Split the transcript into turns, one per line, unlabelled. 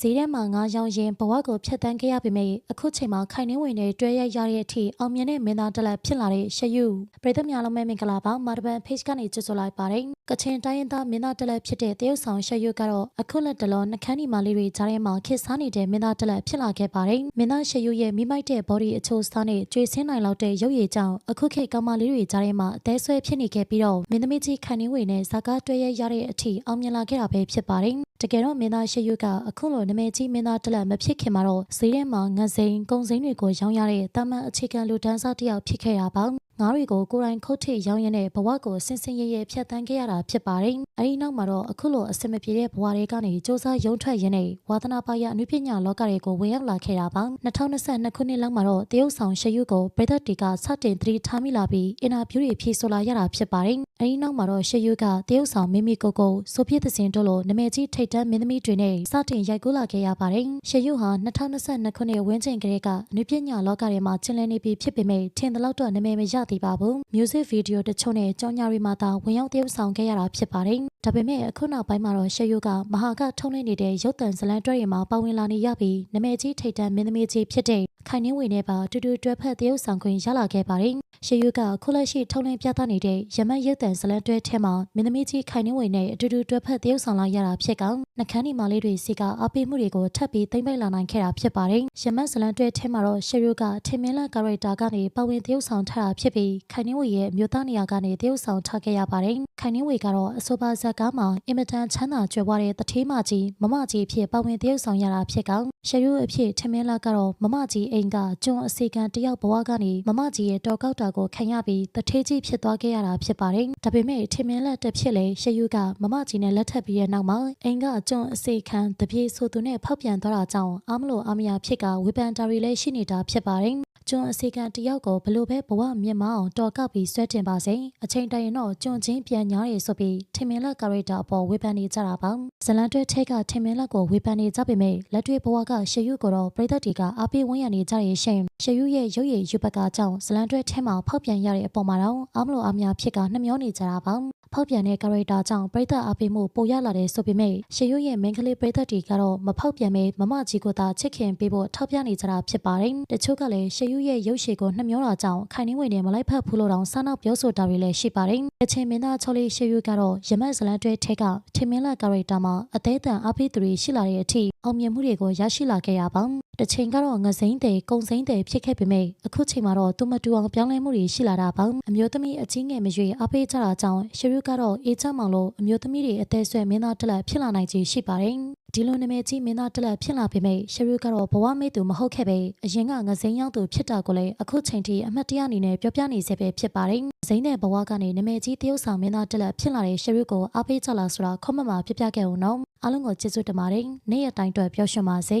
ဈေးထဲမှာငါရောင်ရင်ဘဝကိုဖျက်ဆီးခဲ့ရပေမယ့်အခုချိန်မှာခိုင်နှင်းဝင်နဲ့တွဲရရတဲ့အထိအောင်မြင်တဲ့မင်းသားတစ်လက်ဖြစ်လာတဲ့ရှယုပရိသတ်များလုံးပဲမင်္ဂလာပါမာတပန် page ကနေကြိုဆိုလိုက်ပါတယ် ကချင်တိုင်းရင်းသားမင်းသားတစ်လက်ဖြစ်တဲ့တရုတ်ဆောင်ရှယုကတော့အခုလက်တလောနှကန်းဒီမာလေးတွေကြားထဲမှာခေတ်စားနေတဲ့မင်းသားတစ်လက်ဖြစ်လာခဲ့ပါတယ်မင်းသားရှယုရဲ့မိမိုက်တဲ့ body အချိုးစားနဲ့ကျွေးစင်းနိုင်လောက်တဲ့ရုပ်ရည်ကြောင့်အခုခေတ်ကောင်မလေးတွေကြားထဲမှာအသေးဆွဲဖြစ်နေခဲ့ပြီးတော့မင်းသမီးကြီးခိုင်နှင်းဝင်နဲ့ဇာကားတွဲရရတဲ့အထိအောင်မြင်လာခဲ့တာပဲဖြစ်ပါတယ်တကယ်တော့မင်းသားရှေယုကအခုလိုနာမည်ကြီးမင်းသားတစ်လက်မဖြစ်ခင်မှာတော့ဈေးထဲမှာငစိန်ကုံစိန်တွေကိုရောင်းရတဲ့တာမန်အခြေခံလူတန်းစားတစ်ယောက်ဖြစ်ခဲ့ရပါ ငါးတွေကိုကိုယ်တိုင်ခုတ်ထိရောင်းရတဲ့ဘဝကိုဆင်ဆင်ရဲရဲဖြတ်တန်းခဲ့ရတာဖြစ်ပါတယ်။အဲဒီနောက်မှာတော့အခုလိုအစင်မပြေတဲ့ဘဝတွေကနေစ조사ရုံထွက်ရင်းနဲ့ဝါသနာပါရအနုပညာလောကတွေကိုဝင်ရောက်လာခဲ့တာပါ။2022ခုနှစ်လောက်မှာတော့တရုတ်ဆောင်ရှေယုကိုပြည်သက်တီကစတင်သတိထားမိလာပြီးအင်တာဗျူးတွေဖြေဆိုလာရတာဖြစ်ပါတယ်။အဲဒီနောက်မှာတော့ရှေယုကတရုတ်ဆောင်မိမိကိုကိုဆိုဗီယက်သစင်တို့လိုနာမည်ကြီးထိပ်တန်းမင်းသမီးတွေနဲ့စတင်ရိုက်ကူးလာခဲ့ရပါတယ်။ရှေယုဟာ2022ခုနှစ်ဝန်းကျင်ကလေးကအနုပညာလောကထဲမှာကျင်လည်နေပြီဖြစ်ပေမဲ့ထင်သလောက်တော့နာမည်မရသေးပါဘူး။ music video တချို့နဲ့ကြောင်ညာတွေမှာသာဝင်ရောက်တရုပ်ဆောင်ခဲ့ရတာဖြစ်ပါတယ်။ဒါပေမဲ့အခုနောက်ပိုင်းမှာတော့ရှေယုကမဟာကထုံးလွှင့်နေတဲ့ရုပ်သံဇလံတွဲတွေမှာပါဝင်လာနေရပြီးနာမည်ကြီးထိပ်တန်းမင်းသမီးကြီးဖြစ်တဲ့ခိုင်နှင်းဝင်နဲ့ပါတူတူတွဲဖက်တရုပ်ဆောင်ခွင့်ရလာခဲ့ပါတယ်။ရှေယုကခုလက်ရှိထုံးလွှင့်ပြသနေတဲ့ရမတ်ရုပ်သံဇလံတွဲထဲမှာမင်းသမီးကြီးခိုင်နှင်းဝင်နဲ့အတူတူတွဲဖက်တရုပ်ဆောင်လာရတာဖြစ်ကောင်နှကန်းဒီမာလေးတွေစီကအပိမှုတွေကိုထပ်ပြီးသိမ့်ပိတ်လာနိုင်ခဲ့တာဖြစ်ပါတယ်။ရမတ်ဇလံတွဲထဲမှာတော့ရှေယုကထင်မင်းလက်ကာရက်တာကနေပါဝင်တရုပ်ဆောင်ထားတာဖြစ်ပြီးခိုင်နှင်းဝင်ရဲ့မြို့သားနေရာကနေတရုပ်ဆောင်ထားခဲ့ရပါတယ်။ခိုင်နှင်းဝင်ကတော့အဆိုပါဇက်ကားမှာအင်မတန်ချမ်းသာကြွယ်ဝတဲ့တထေးမကြီးမမကြီးအဖြစ်ပါဝင်တရုပ်ဆောင်ရတာဖြစ်ကောင်ရှေယုအဖြစ်ထင်မင်းလက်ကတော့မမကြီးအိမ်ကကျွန်းအစီကံတယောက်ဘဝကနေမမကြီးရဲ့တော်ကောက်တာကိုခံရပြီးတထေးကြီးဖြစ်သွားခဲ့ရတာဖြစ်ပါတယ်။ဒါပေမဲ့ထင်မင်းလက်တစ်ဖြစ်လေရှေယုကမမကြီးနဲ့လက်ထပ်ပြီးတဲ့နောက်မှာအိမ်ကကျွန်းအစီခံတပြေဆိုသူနဲ့ဖောက်ပြန်သွားတာကြောင့်အားမလို့အားမရဖြစ်ကဝေဖန်တာတွေလည်းရှိနေတာဖြစ်ပါတယ်။ ကျွန်းအစီကံတယောက်ကိုဘလို့ပဲဘဝမြင့်မအောင်တော်ကောက်ပြီးဆွဲတင်ပါစေအချိန်တန်ရင်တော့ကျွန်းချင်းပြန်ညားရဆိုပြီးထင်မင်းလက်ကာရက်တာအပေါ်ဝေဖန်နေကြတာပါဇလန်တွဲထဲကထင်မင်းလက်ကိုဝေဖန်နေကြပေမဲ့လက်တွေ့ဘဝကရှေယုကိုတော့ပြည်သက်တွေကအားပေးဝန်းရနေကြရဲ့ရှင်ရှေယုရဲ့ရုပ်ရည်ယူပကကြောင့်ဇလန်တွဲထဲမှာဖောက်ပြန်ရတဲ့အပေါ်မှာတော့အားမလို့အားမရဖြစ်ကနှမျောနေကြတာပါဖောက်ပြန်တဲ့ character ကြောင့်ပရိသတ်အပိမှုပိုရလာတယ်ဆိုပေမဲ့ရှေရွရဲ့ main ကလေးပရိသတ်တွေကတော့မဖောက်ပြန်ပဲမမကြီးကိုသာချစ်ခင်ပေးဖို့ထောက်ပြနေကြတာဖြစ်ပါတယ်။တချို့ကလည်းရှေရွရဲ့ရုပ်ရှည်ကိုနှမျောတာကြောင့်ခိုင်နှင်းဝင်နဲ့မလိုက်ဖက်ဘူးလို့တောင်စားနောက်ပြောဆိုတာတွေလည်းရှိပါတယ်။တချင်မင်းသားချောလေးရှေရွကတော့ရမတ်ဇလန်တွဲထဲကထင်မင်းလာ character မှာအသေးအံအပိသူတွေရှိလာတဲ့အထိအောင်မြင်မှုတွေကိုရရှိလာခဲ့ရပါတချိန်ကတော့ငစိမ့်တဲ့ကုံစိမ့်တဲ့ဖြစ်ခဲ့ပေမဲ့အခုချိန်မှာတော့သူမတူအောင်ပြောင်းလဲမှုတွေရှိလာတာပါအမျိုးသမီးအချင်းငယ်မရွေအပေးကြတာကြောင့်ရှရုကတော့အေးချမောင်လို့အမျိုးသမီးတွေအသက်ဆွဲမင်းသားတက်လက်ဖြစ်လာနိုင်ခြေရှိပါတယ် ဒီလိုနာမည်ကြီးမင်းသားတက်လက်ဖြစ်လာပေမဲ့ရှရုကတော့ဘဝမိတ်သူမဟုတ်ခဲ့ပဲအရင်ကငစိမ့်ရောက်သူဖြစ်တာကိုလည်းအခုချိန်ထိအမှတ်တရအနေနဲ့ပြောပြနေစေပဲဖြစ်ပါတယ်ဇိမ့်တဲ့ဘဝကနေနာမည်ကြီးတရုတ်ဆောင်မင်းသားတက်လက်ဖြစ်လာတဲ့ရှရုကိုအားပေးကြလားဆိုတာခွန်မမှာပြပြခဲ့အောင်နော်အားလုံးကိုကျေးဇူးတင်ပါတယ်နေ့ရက်တိုင်းအတွက်ပြောရှင်ပါစေ